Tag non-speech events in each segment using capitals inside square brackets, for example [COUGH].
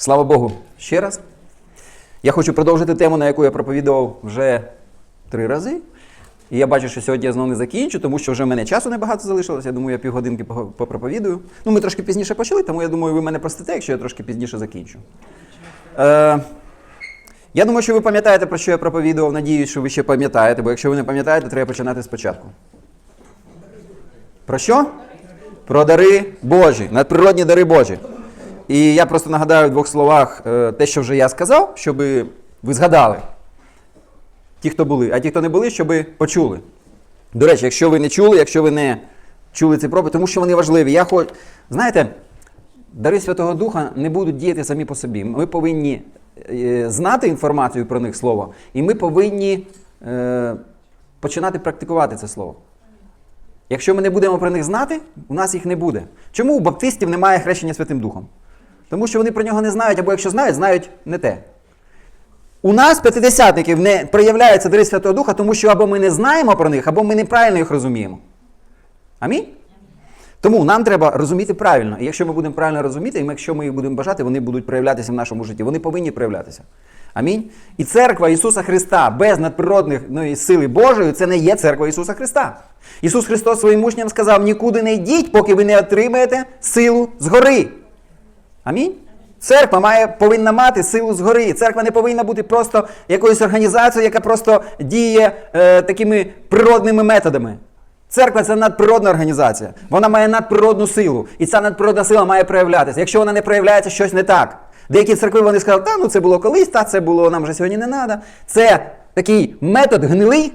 Слава Богу, ще раз. Я хочу продовжити тему, на яку я проповідував вже три рази. І я бачу, що сьогодні я знову не закінчу, тому що вже в мене часу небагато залишилося. Я думаю, я півгодинки попроповідую. Ну, ми трошки пізніше почали, тому я думаю, ви мене простите, якщо я трошки пізніше закінчу. Е, я думаю, що ви пам'ятаєте, про що я проповідував. Надіюсь, що ви ще пам'ятаєте, бо якщо ви не пам'ятаєте, треба починати спочатку. Про що? Про дари Божі, надприродні дари Божі. І я просто нагадаю в двох словах е, те, що вже я сказав, щоб ви згадали. Ті, хто були, а ті, хто не були, щоб почули. До речі, якщо ви не чули, якщо ви не чули ці проповіді, тому що вони важливі. Я хоч, знаєте, дари Святого Духа не будуть діяти самі по собі. Ми повинні е, знати інформацію про них слово, і ми повинні е, починати практикувати це слово. Якщо ми не будемо про них знати, у нас їх не буде. Чому у баптистів немає хрещення Святим Духом? Тому що вони про нього не знають, або якщо знають, знають не те. У нас, п'ятидесятників, не проявляються дари Святого Духа, тому що або ми не знаємо про них, або ми неправильно їх розуміємо. Амінь? Тому нам треба розуміти правильно. І якщо ми будемо правильно розуміти, і якщо ми їх будемо бажати, вони будуть проявлятися в нашому житті. Вони повинні проявлятися. Амінь. І церква Ісуса Христа без надприродних ну, сили Божої це не є церква Ісуса Христа. Ісус Христос своїм учням сказав: нікуди не йдіть, поки ви не отримаєте силу згори. Амінь. Церква має, повинна мати силу згори. Церква не повинна бути просто якоюсь організацією, яка просто діє е, такими природними методами. Церква це надприродна організація. Вона має надприродну силу. І ця надприродна сила має проявлятися. Якщо вона не проявляється, щось не так. Деякі церкви вони сказали, та ну це було колись, та це було нам вже сьогодні не треба. Це такий метод гнилий,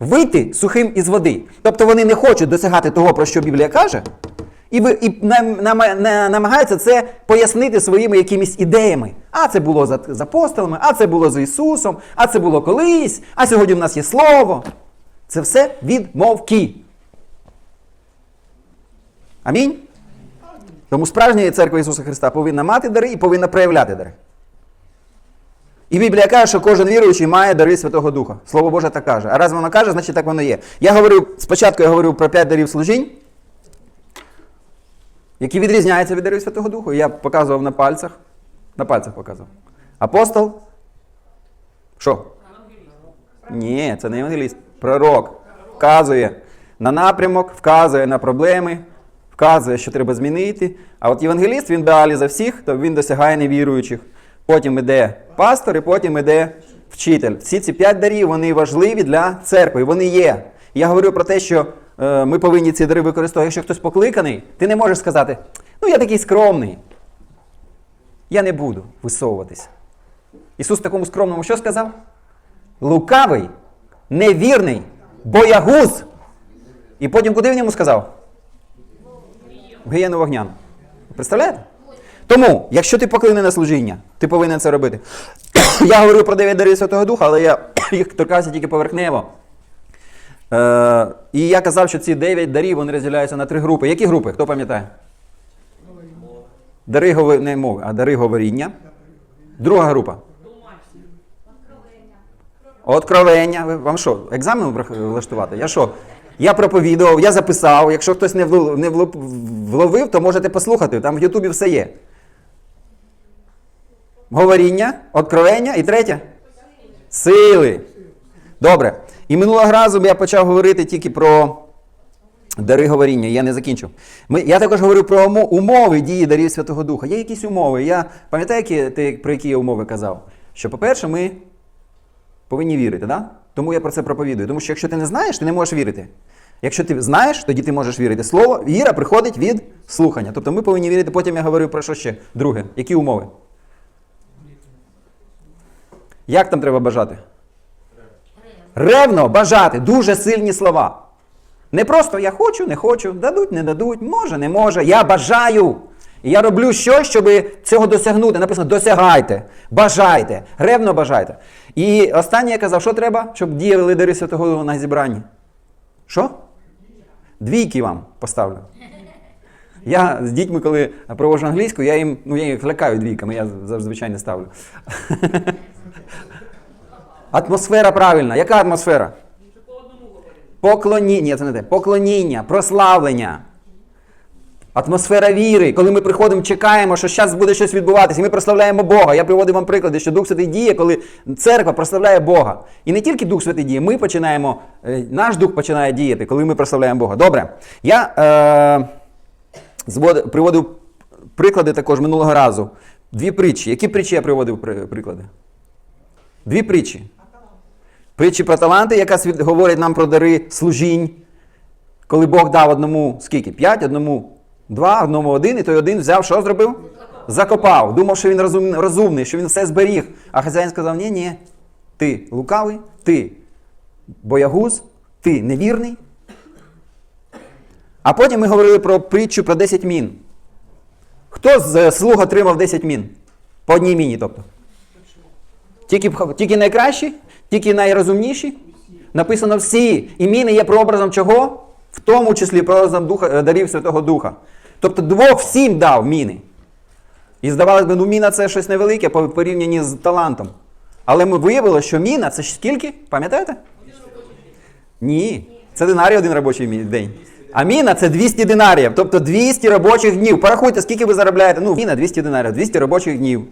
вийти сухим із води. Тобто вони не хочуть досягати того, про що Біблія каже, і, ви, і нам, нам, на- намагаються це пояснити своїми якимись ідеями. А це було за, з апостолами, а це було з Ісусом, а це було колись, а сьогодні в нас є Слово. Це все відмовки. Амінь. Тому справжня церква Ісуса Христа повинна мати дари і повинна проявляти дари. І Біблія каже, що кожен віруючий має дари Святого Духа. Слово Боже так каже. А раз воно каже, значить так воно є. Я говорив, спочатку я говорив про п'ять дарів служінь, які відрізняються від дарів Святого Духу. Я показував на пальцях. На пальцях показував. Апостол. Що? Ні, це не евангеліст. Пророк. Вказує на напрямок, вказує на проблеми, вказує, що треба змінити. А от євангеліст він далі за всіх, то він досягає невіруючих. Потім іде пастор, і потім іде вчитель. Всі ці п'ять дарів вони важливі для церкви. Вони є. Я говорю про те, що ми повинні ці дари використовувати. Якщо хтось покликаний, ти не можеш сказати, ну я такий скромний. Я не буду висовуватись. Ісус такому скромному що сказав? Лукавий, невірний, боягуз. І потім куди він йому сказав? В гієну вогняну. Представляєте? Тому, якщо ти покликаний на служіння, ти повинен це робити. [COUGHS] Я говорю про дев'ять дарів Святого Духа, але я [COUGHS] їх торкався тільки поверхнево. Е, і я казав, що ці дев'ять дарів вони розділяються на три групи. Які групи? Хто пам'ятає? Дари говор... не мови, а дари говоріння. Друга група. Откровення. Вам що, екзамен влаштувати? Я що? Я проповідував, я записав. Якщо хтось не, вловив, то можете послухати. Там в Ютубі все є. Говоріння, откровення і третє? Сили. Добре. І минулого разу я почав говорити тільки про дари говоріння, я не закінчив. Ми, я також говорив про умови дії дарів Святого Духа. Є якісь умови. Я пам'ятаю, які, ти, про які я умови казав? Що, по-перше, ми повинні вірити, да? Тому я про це проповідую. Тому що якщо ти не знаєш, ти не можеш вірити. Якщо ти знаєш, тоді ти можеш вірити. Слово, віра приходить від слухання. Тобто ми повинні вірити. Потім я говорив про що ще? Друге, які умови? Як там треба бажати? Ревно бажати, дуже сильні слова. Не просто я хочу, не хочу, дадуть, не дадуть, може, не може. Я бажаю. І я роблю щось, щоб цього досягнути. Написано, досягайте, бажайте, ревно бажайте. І останнє я казав, що треба, щоб діяли лідери Святого Духа на зібранні? Що? Двійки вам поставлю. Я з дітьми, коли проводжу англійську, я їм, ну, я їх лякаю двійками, я зазвичай не ставлю. [LAUGHS] Атмосфера правильна. Яка атмосфера? Поклоніння, ні, це не те. Поклоніння, прославлення. Атмосфера віри, коли ми приходимо, чекаємо, що зараз буде щось відбуватися, і ми прославляємо Бога. Я приводив вам приклади, що Дух Святий діє, коли церква прославляє Бога. І не тільки Дух Святий діє, ми починаємо, е, наш дух починає діяти, коли ми прославляємо Бога. Добре. Я е, приводив приклади також минулого разу. Дві притчі. Які притчі я приводив приклади? Дві притчі. Притчі про таланти, яка свід- говорить нам про дари служінь. Коли Бог дав одному скільки? П'ять, одному два, одному один, і той один взяв, що зробив? Закопав. Думав, що він розум, розумний, що він все зберіг. А хазяїн сказав: ні, ні, ти лукавий, ти боягуз, ти невірний. А потім ми говорили про притчу про 10 мін. Хто з е, слуг отримав 10 мін? По одній міні, тобто. Тільки, тільки найкращі, тільки найрозумніші. Написано всі. І міни є прообразом чого? В тому числі прообразом Духа, е, дарів Святого Духа. Тобто двох всім дав міни. І здавалось би, ну міна це щось невелике по порівнянні з талантом. Але ми виявили, що міна це скільки? Пам'ятаєте? Ні. Це динарій один робочий день. А міна це 200 динаріїв, тобто 200 робочих днів. Порахуйте, скільки ви заробляєте. Ну, міна 200 динаріїв, 200 робочих днів.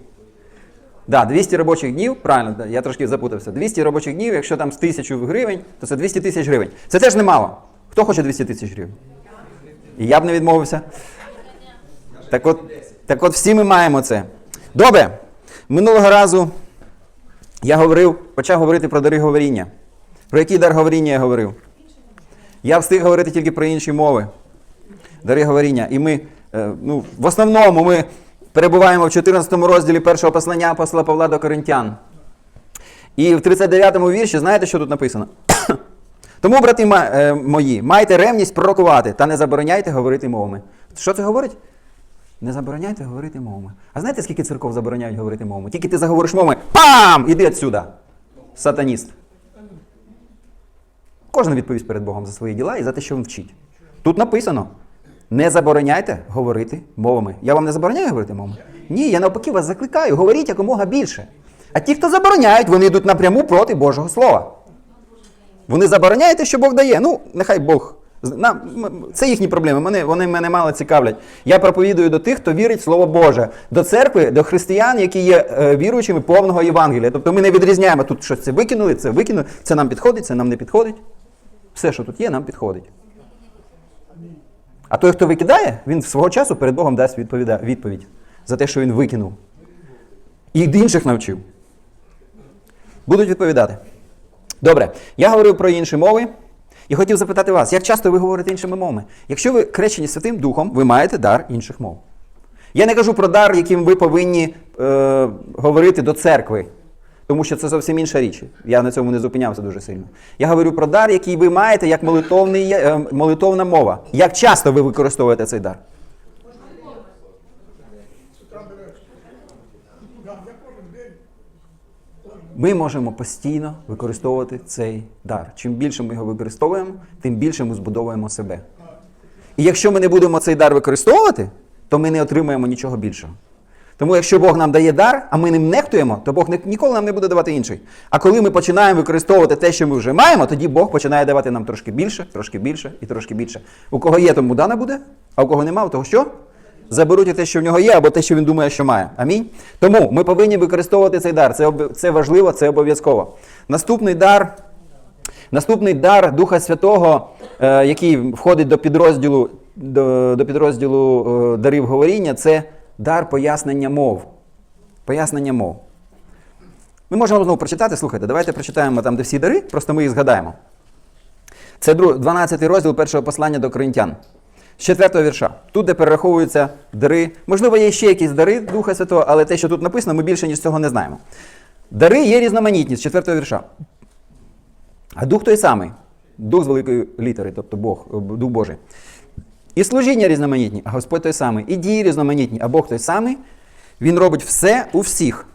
Да, 200 робочих днів, правильно, я трошки запутався. 200 робочих днів, якщо там з 1000 гривень, то це 200 тисяч гривень. Це теж немало. Хто хоче 200 тисяч гривень? І я б не відмовився. Так от, так от всі ми маємо це. Добре. Минулого разу я говорив, почав говорити про дари говоріння. Про який дар говоріння я говорив? Я встиг говорити тільки про інші мови. Дари говоріння. І ми, е, ну, в основному ми перебуваємо в 14 розділі першого послання апостола Павла до Коринтян. І в 39-му вірші, знаєте, що тут написано? [COUGHS] Тому, брати е, мої, майте ревність пророкувати та не забороняйте говорити мовами. Що це говорить? Не забороняйте говорити мовами. А знаєте, скільки церков забороняють говорити мовами? Тільки ти заговориш мовами, пам! Іди відсюди. Сатаніст. Кожен відповість перед Богом за свої діла і за те, що він вчить. Тут написано: не забороняйте говорити мовами. Я вам не забороняю говорити мовами? Ні, я навпаки вас закликаю, говоріть якомога більше. А ті, хто забороняють, вони йдуть напряму проти Божого Слова. Вони забороняють те, що Бог дає. Ну, нехай Бог. Це їхні проблеми. Мене, вони мене мало цікавлять. Я проповідую до тих, хто вірить в Слово Боже, до церкви, до християн, які є е, віруючими повного Євангелія. Тобто ми не відрізняємо тут щось це викинули, це викинули, це нам підходить, це нам не підходить. Все, що тут є, нам підходить. А той, хто викидає, він свого часу перед Богом дасть відповідь за те, що він викинув. І інших навчив. Будуть відповідати. Добре, я говорив про інші мови і хотів запитати вас, як часто ви говорите іншими мовами? Якщо ви крещені Святим Духом, ви маєте дар інших мов. Я не кажу про дар, яким ви повинні е, говорити до церкви, тому що це зовсім інша річ. Я на цьому не зупинявся дуже сильно. Я говорю про дар, який ви маєте як молитовний, е, молитовна мова. Як часто ви використовуєте цей дар? Ми можемо постійно використовувати цей дар. Чим більше ми його використовуємо, тим більше ми збудовуємо себе. І якщо ми не будемо цей дар використовувати, то ми не отримаємо нічого більшого. Тому якщо Бог нам дає дар, а ми ним нехтуємо, то Бог ніколи нам не буде давати інший. А коли ми починаємо використовувати те, що ми вже маємо, тоді Бог починає давати нам трошки більше, трошки більше і трошки більше. У кого є, тому дана буде, а у кого нема, у того що? Заберуть те, що в нього є, або те, що він думає, що має. Амінь. Тому ми повинні використовувати цей дар. Це, об- це важливо, це обов'язково. Наступний дар Наступний дар Духа Святого, е, який входить до підрозділу, до, до підрозділу е, дарів говоріння, це дар пояснення мов. Пояснення мов. Ми можемо знову прочитати, слухайте, давайте прочитаємо там, де всі дари, просто ми їх згадаємо. Це 12 розділ першого послання до коринтян. З 4 вірша. Тут, де перераховуються дари. Можливо, є ще якісь дари Духа Святого, але те, що тут написано, ми більше ніж цього не знаємо. Дари є різноманітні з 4 вірша. А дух той самий. Дух з великої літери, тобто Бог, Дух Божий. І служіння різноманітні, а Господь той самий. І дії різноманітні, а Бог той самий. Він робить все у всіх.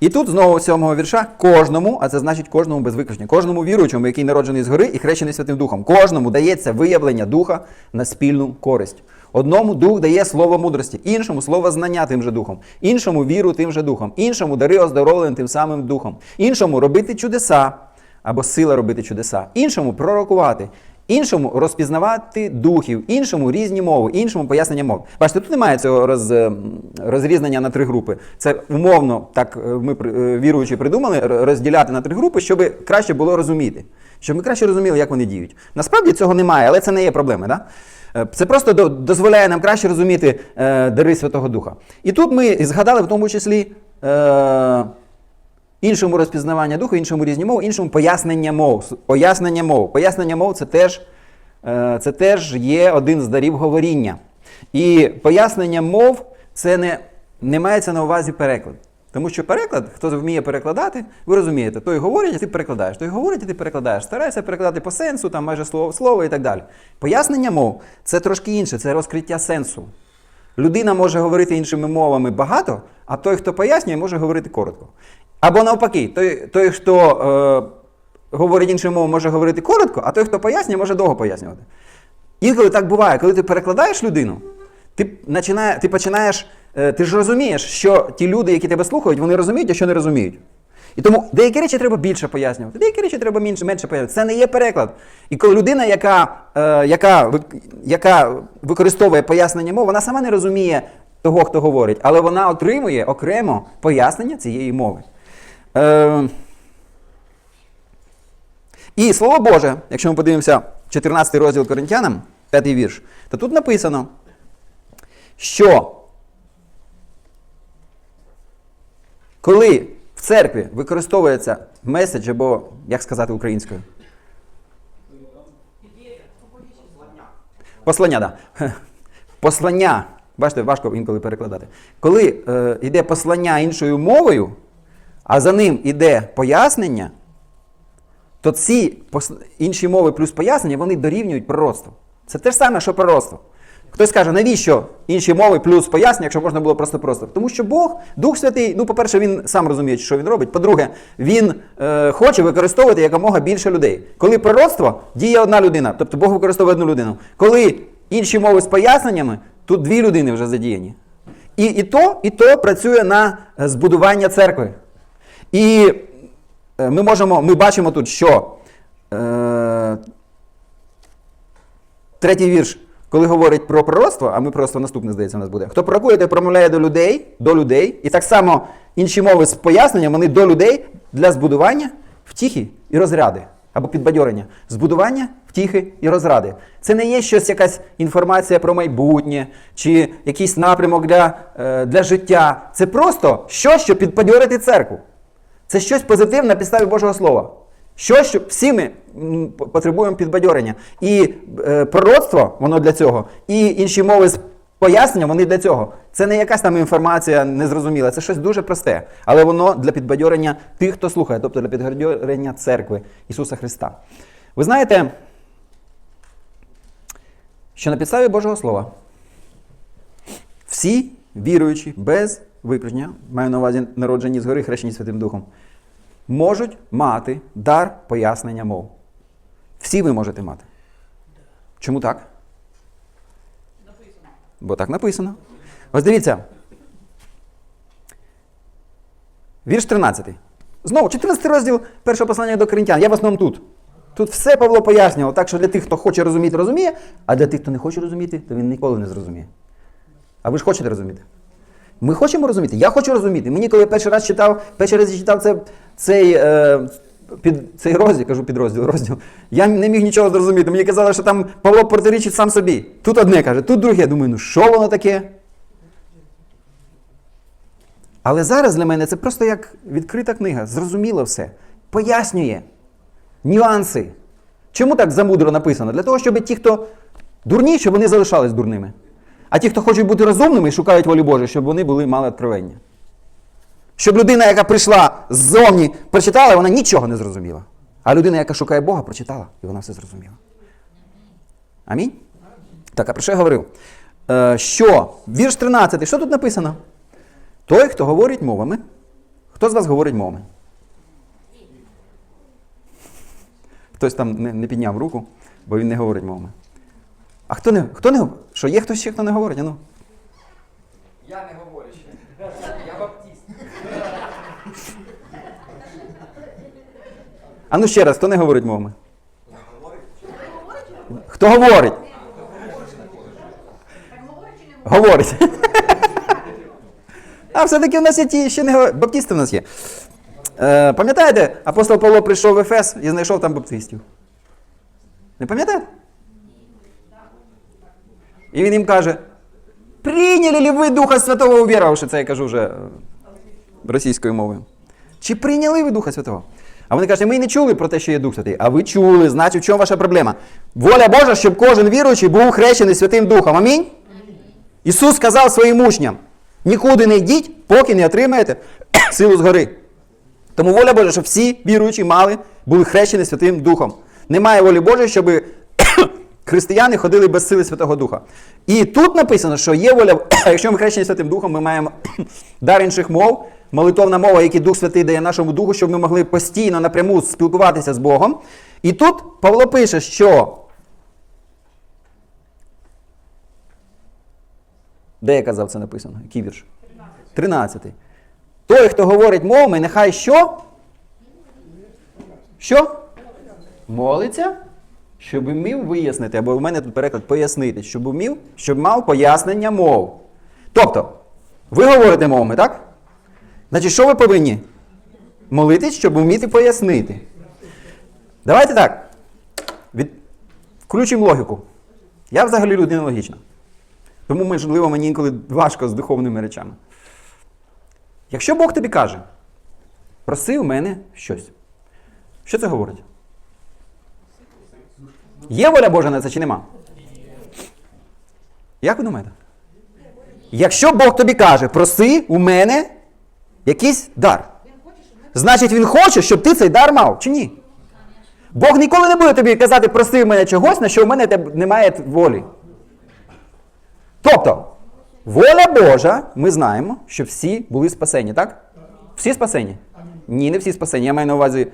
І тут знову сьомого вірша кожному, а це значить кожному без виключення, кожному віруючому, який народжений згори і хрещений Святим Духом, кожному дається виявлення духа на спільну користь. Одному дух дає слово мудрості, іншому слово знання тим же духом, іншому віру тим же духом, іншому дари оздоровлення тим самим духом, іншому робити чудеса або сила робити чудеса, іншому пророкувати, іншому розпізнавати духів, іншому різні мови, іншому пояснення мов. Бачите, тут немає цього роз, розрізнення на три групи. Це умовно, так е, ми е, віруючі придумали розділяти на три групи, щоб краще було розуміти. Щоб ми краще розуміли, як вони діють. Насправді цього немає, але це не є проблеми. Да? Е, Це просто дозволяє нам краще розуміти е, дари Святого Духа. І тут ми згадали в тому числі. Е, іншому розпізнавання духу, іншому різні мови, іншому пояснення мов. Пояснення мов. Пояснення мов це теж, е, це теж є один з дарів говоріння. І пояснення мов це не, не мається на увазі переклад. Тому що переклад, хто вміє перекладати, ви розумієте, той говорить, а ти перекладаєш, той говорить, а ти перекладаєш. Старайся перекладати по сенсу, там майже слово слово і так далі. Пояснення мов це трошки інше, це розкриття сенсу. Людина може говорити іншими мовами багато, а той, хто пояснює, може говорити коротко. Або навпаки, той, той хто е, говорить іншими мовами, може говорити коротко, а той, хто пояснює, може довго пояснювати. Інколи так буває, коли ти перекладаєш людину, ти, починає, ти починаєш, е, ти ж розумієш, що ті люди, які тебе слухають, вони розуміють, а що не розуміють. І тому деякі речі треба більше пояснювати, деякі речі треба менше, менше пояснювати. Це не є переклад. І коли людина, яка, е, яка, яка використовує пояснення мови, вона сама не розуміє того, хто говорить, але вона отримує окремо пояснення цієї мови. Е, і Слово Боже, якщо ми подивимося 14 розділ Коринтянам, 5 вірш, то тут написано, що коли в церкві використовується меседж або, як сказати українською? Послання, так. Да. [LAUGHS] Послання. Бачите, важко інколи перекладати. Коли е, йде послання іншою мовою, а за ним йде пояснення, то ці інші мови плюс пояснення вони дорівнюють пророцтву. Це те ж саме, що пророцтво. Хтось каже, навіщо інші мови плюс пояснення, якщо можна було просто просто? Тому що Бог, Дух Святий, ну, по-перше, він сам розуміє, що він робить. По-друге, він е, хоче використовувати якомога більше людей. Коли пророцтво діє одна людина, тобто Бог використовує одну людину. Коли інші мови з поясненнями, тут дві людини вже задіяні. І, і то, і то працює на збудування церкви. І е, ми можемо, ми бачимо тут, що е, третій вірш, коли говорить про пророцтво, а ми просто наступне, здається, у нас буде. Хто пророкує, той промовляє до людей, до людей. І так само інші мови з поясненням, вони до людей для збудування втіхи і розряди. Або підбадьорення. Збудування, втіхи і розради. Це не є щось якась інформація про майбутнє чи якийсь напрямок для, е, для життя. Це просто щось, що підбадьорити церкву. Це щось позитивне на підставі Божого Слова. Що, що всі ми потребуємо підбадьорення. І е, пророцтво, воно для цього, і інші мови з поясненням, вони для цього. Це не якась там інформація незрозуміла, це щось дуже просте. Але воно для підбадьорення тих, хто слухає, тобто для підбадьорення церкви Ісуса Христа. Ви знаєте, що на підставі Божого Слова всі віруючі без виключення, маю на увазі народжені згори, хрещені Святим Духом, можуть мати дар пояснення мов. Всі ви можете мати. Чому так? Бо так написано. Ось дивіться. Вірш 13. Знову, 14 розділ першого послання до коринтян. Я в основному тут. Тут все Павло пояснював, так що для тих, хто хоче розуміти, розуміє, а для тих, хто не хоче розуміти, то він ніколи не зрозуміє. А ви ж хочете розуміти? Ми хочемо розуміти. Я хочу розуміти. Мені, коли я перший раз читав, перший раз читав це, цей, е, під, цей розділ, кажу підрозділ, розділ, я не міг нічого зрозуміти. Мені казали, що там Павло протирічить сам собі. Тут одне каже, тут друге. Думаю, ну що воно таке? Але зараз для мене це просто як відкрита книга, зрозуміло все. Пояснює нюанси. Чому так замудро написано? Для того, щоб ті, хто дурні, щоб вони залишались дурними. А ті, хто хочуть бути розумними шукають волю Божу, щоб вони були мали откровення. Щоб людина, яка прийшла ззовні, прочитала, вона нічого не зрозуміла. А людина, яка шукає Бога, прочитала, і вона все зрозуміла. Амінь? Так, а про що я говорив? Е, що? Вірш 13. Що тут написано? Той, хто говорить мовами. Хто з вас говорить мовами? Хтось там не підняв руку, бо він не говорить мовами. А хто не, хто не говорить? Що є хтось ще, хто не говорить? А ну. Я не говорю ще. Я баптист. А ну ще раз, хто не говорить мовами? Хто говорить? Говорить. А все-таки в нас є ті, ще не говорять. Баптісти в нас є. Е, пам'ятаєте, апостол Павло прийшов в Ефес і знайшов там баптистів. Не пам'ятаєте? І він їм каже: прийняли ли ви Духа Святого увірувавши? Це я кажу вже е, російською мовою. Чи прийняли ви Духа Святого? А вони кажуть, ми не чули про те, що є Дух Святий. А ви чули, значить, в чому ваша проблема? Воля Божа, щоб кожен віруючий був хрещений Святим Духом. Амінь? Ісус сказав своїм учням: нікуди не йдіть, поки не отримаєте [COUGHS] силу згори. Тому воля Божа, щоб всі віруючі мали, були хрещені Святим Духом. Немає волі Божої, щоб християни ходили без сили Святого Духа. І тут написано, що є воля, [COUGHS] якщо ми хрещені Святим Духом, ми маємо [COUGHS] дар інших мов, молитовна мова, який Дух Святий дає нашому духу, щоб ми могли постійно напряму спілкуватися з Богом. І тут Павло пише, що. Де я казав це написано? Який вірш? 13. Той, хто говорить мовами, нехай що? Що? Молиться, щоб вмів вияснити, або в мене тут переклад пояснити, щоб вмів, щоб мав пояснення мов. Тобто, ви говорите мовами, так? Значить, що ви повинні? Молитись, щоб вміти пояснити. Давайте так. Від... Включимо логіку. Я взагалі людина логічна. Тому, можливо, мені інколи важко з духовними речами. Якщо Бог тобі каже, проси у мене щось. Що це говорить? Є воля Божа на це чи нема? Як ви думаєте? Якщо Бог тобі каже, проси у мене якийсь дар, значить Він хоче, щоб ти цей дар мав, чи ні? Бог ніколи не буде тобі казати, проси в мене чогось, на що в мене немає волі. Тобто, воля Божа, ми знаємо, що всі були спасені, так? Всі спасені? Ні, не всі спасені. Я маю на увазі,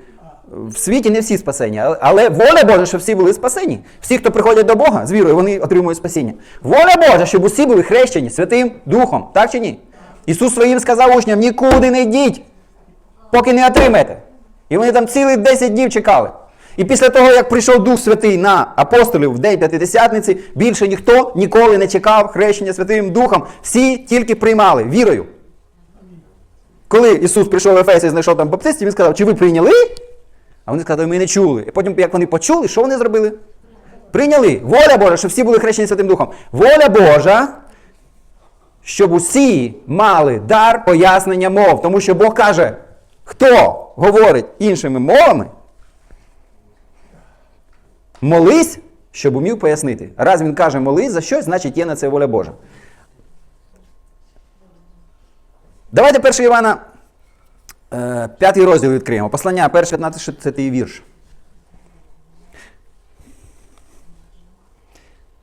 в світі не всі спасені. Але- воля Божа, щоб всі були спасені. Всі, хто приходять до Бога з вірою, вони отримують спасіння. Воля Божа, щоб усі були хрещені Святим Духом, так чи ні? Ісус своїм сказав учням: нікуди не йдіть, поки не отримаєте. І вони там цілих 10 днів чекали. І після того, як прийшов Дух Святий на апостолів в день П'ятидесятниці, більше ніхто ніколи не чекав хрещення Святим Духом. Всі тільки приймали вірою. Коли Ісус прийшов в Ефесі і знайшов там баптистів, він сказав, чи ви прийняли? А вони сказали, ми не чули. І потім, як вони почули, що вони зробили? Прийняли. Воля Божа, щоб всі були хрещені Святим Духом. Воля Божа, щоб усі мали дар пояснення мов. Тому що Бог каже, хто говорить іншими мовами, молись, щоб умів пояснити. Раз він каже молись за щось, значить є на це воля Божа. Давайте 1 Івана, п'ятий розділ відкриємо. Послання, перший 15 вірш.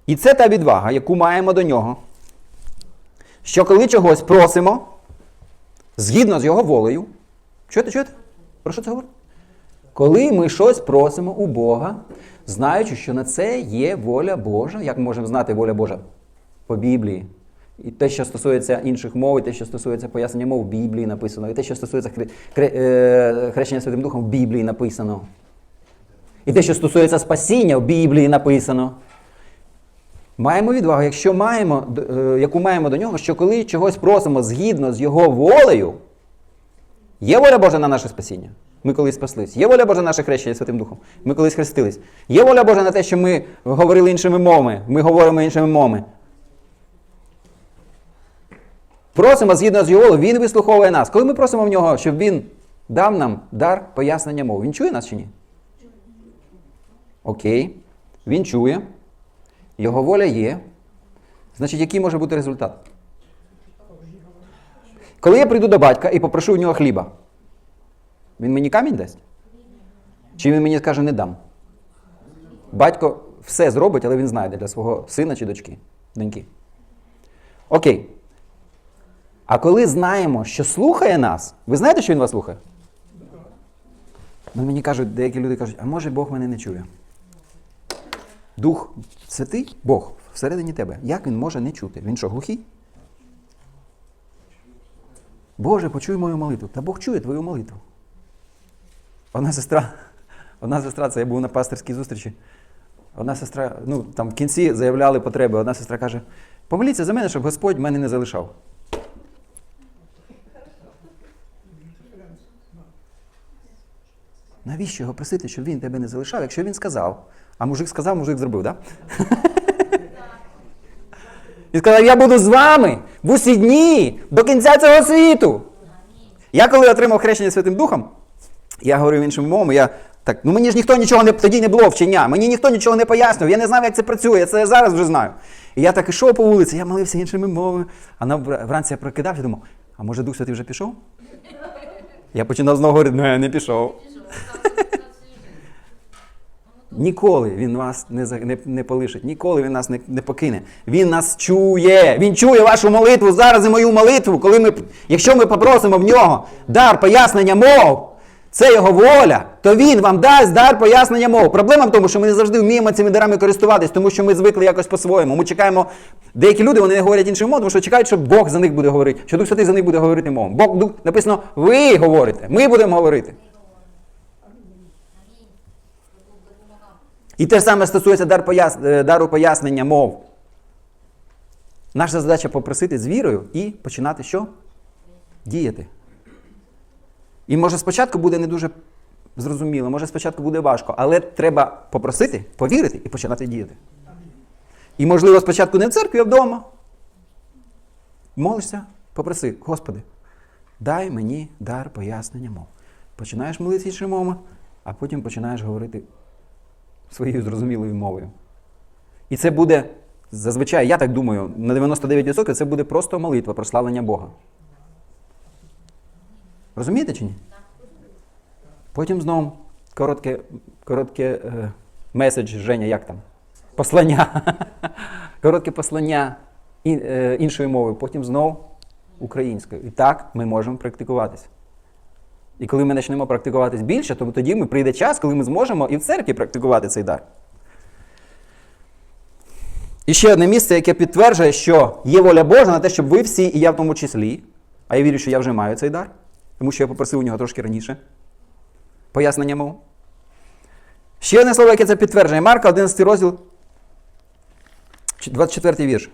І це та відвага, яку маємо до нього, що коли чогось просимо, згідно з його волею. Чуєте, чуєте? Про що це говорить? Коли ми щось просимо у Бога, знаючи, що на це є воля Божа, як ми можемо знати воля Божа по Біблії. І те, що стосується інших мов, і те, що стосується пояснення мов, в Біблії написано, і те, що стосується е, хрещення Святим Духом, в Біблії написано. І те, що стосується спасіння, в Біблії написано. Маємо відвагу, якщо маємо, е, яку маємо до нього, що коли чогось просимо згідно з його волею, є воля Божа на наше спасіння. Ми колись спаслись. Є воля Божа на наше хрещення Святим Духом. Ми колись хрестились. Є воля Божа на те, що ми говорили іншими мовами. Ми говоримо іншими мовами. Просимо згідно з його він вислуховує нас. Коли ми просимо в нього, щоб він дав нам дар пояснення мов, він чує нас чи ні? Окей. Він чує. Його воля є. Значить, який може бути результат? Коли я прийду до батька і попрошу в нього хліба, він мені камінь дасть? Чи він мені скаже не дам? Батько все зробить, але він знайде для свого сина чи дочки, доньки. Окей. А коли знаємо, що слухає нас, ви знаєте, що він вас слухає? Ну, мені кажуть, деякі люди кажуть, а може Бог мене не чує. Дух Святий, Бог всередині тебе. Як він може не чути? Він що, глухий? Боже, почуй мою молитву. Та Бог чує твою молитву. Одна сестра, одна сестра, це я був на пасторській зустрічі. Одна сестра, ну там в кінці заявляли потреби. Одна сестра каже: помоліться за мене, щоб Господь мене не залишав. Навіщо його просити, щоб він тебе не залишав, якщо він сказав? А мужик сказав, мужик зробив, так? [LAUGHS] І сказав, я буду з вами в усі дні до кінця цього світу. Я коли отримав хрещення Святим Духом, я говорив іншими мовами, я так, ну мені ж ніхто нічого не тоді не було вчення, мені ніхто нічого не пояснював, я не знав, як це працює, я це зараз вже знаю. І я так ішов по вулиці, я молився іншими мовами, а на- вранці я прокидався думав, а може Дух Святий вже пішов? Я починав знову говорити, ну я не пішов. Ніколи він вас не, не, не полишить, ніколи він нас не, не покине. Він нас чує. Він чує вашу молитву зараз і мою молитву. Коли ми, якщо ми попросимо в нього дар пояснення мов, це його воля, то він вам дасть дар пояснення мов. Проблема в тому, що ми не завжди вміємо цими дарами користуватись, тому що ми звикли якось по-своєму. Ми чекаємо. Деякі люди вони не говорять іншою мовою, тому що чекають, що Бог за них буде говорити, що Дух Святий за них буде говорити мовою. Бог написано, ви говорите, ми будемо говорити. І те ж саме стосується е, дару пояснення мов. Наша задача попросити з вірою і починати що? Діяти. І може спочатку буде не дуже зрозуміло, може спочатку буде важко, але треба попросити, повірити і починати діяти. І, можливо, спочатку не в церкві, а вдома. Молишся, попроси, Господи, дай мені дар пояснення мов. Починаєш молитися іншими мовами, а потім починаєш говорити своєю зрозумілою мовою. І це буде, зазвичай, я так думаю, на 99% це буде просто молитва, прославлення Бога. Розумієте чи ні? Потім знову коротке, коротке е, меседж, Женя, як там? Послання. [LAUGHS] Коротке послання е, іншою мовою, потім знову українською. І так ми можемо практикуватися. І коли ми почнемо практикуватись більше, то тоді ми прийде час, коли ми зможемо і в церкві практикувати цей дар. І ще одне місце, яке підтверджує, що є воля Божа на те, щоб ви всі, і я в тому числі, а я вірю, що я вже маю цей дар, тому що я попросив у нього трошки раніше. Пояснення мов. Ще одне слово, яке це підтверджує. Марка, 11 розділ, 24 вірш.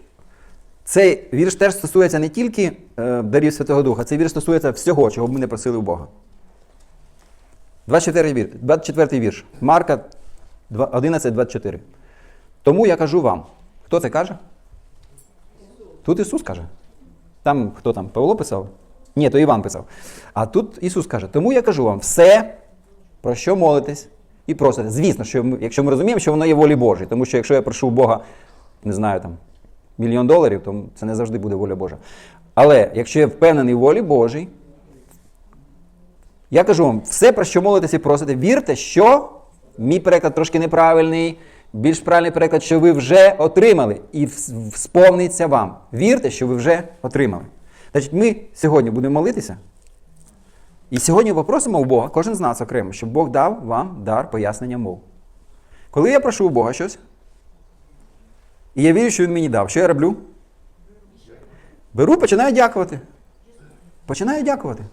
Цей вірш теж стосується не тільки е, дарів Святого Духа, цей вірш стосується всього, чого б ми не просили у Бога. 24 вірш. 24 вірш. Марка 11, 24. Тому я кажу вам. Хто це каже? Тут Ісус каже. Там хто там? Павло писав? Ні, то Іван писав. А тут Ісус каже: тому я кажу вам все, про що молитесь і просите. Звісно, що якщо ми розуміємо, що воно є волі Божій, тому що якщо я прошу Бога, не знаю, там, мільйон доларів, то це не завжди буде воля Божа. Але якщо я впевнений в волі Божій, я кажу вам, все, про що молитесь і просите, вірте, що мій переклад трошки неправильний, більш правильний переклад, що ви вже отримали, і сповниться вам. Вірте, що ви вже отримали. Значить, ми сьогодні будемо молитися. І сьогодні попросимо у Бога, кожен з нас окремо, щоб Бог дав вам дар пояснення мов. Коли я прошу у Бога щось, і я вірю, що Він мені дав, що я роблю? Беру, починаю дякувати. Починаю дякувати.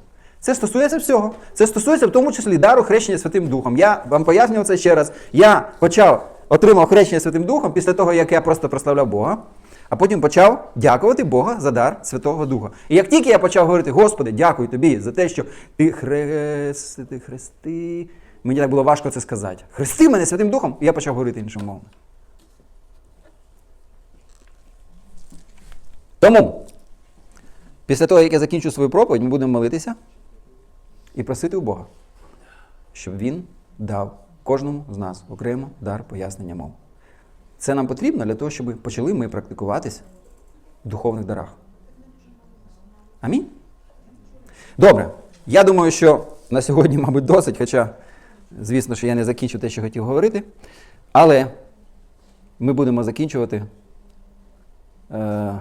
Це стосується всього. Це стосується в тому числі дару хрещення Святим Духом. Я вам пояснював це ще раз. Я почав отримав хрещення Святим Духом після того, як я просто прославляв Бога, а потім почав дякувати Бога за дар Святого Духа. І як тільки я почав говорити, Господи, дякую тобі за те, що ти хрест, ти хрести. Мені так було важко це сказати. Хрести мене Святим Духом, і я почав говорити іншим мовами. Тому, після того, як я закінчу свою проповідь, ми будемо молитися і просити у Бога, щоб Він дав кожному з нас окремо дар пояснення мов. Це нам потрібно для того, щоб почали ми практикуватись в духовних дарах. Амінь. Добре. Я думаю, що на сьогодні, мабуть, досить, хоча, звісно, що я не закінчу те, що хотів говорити. Але ми будемо закінчувати. Е-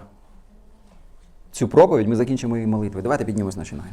цю проповідь, ми закінчимо її молитвою. Давайте піднімемось ноги.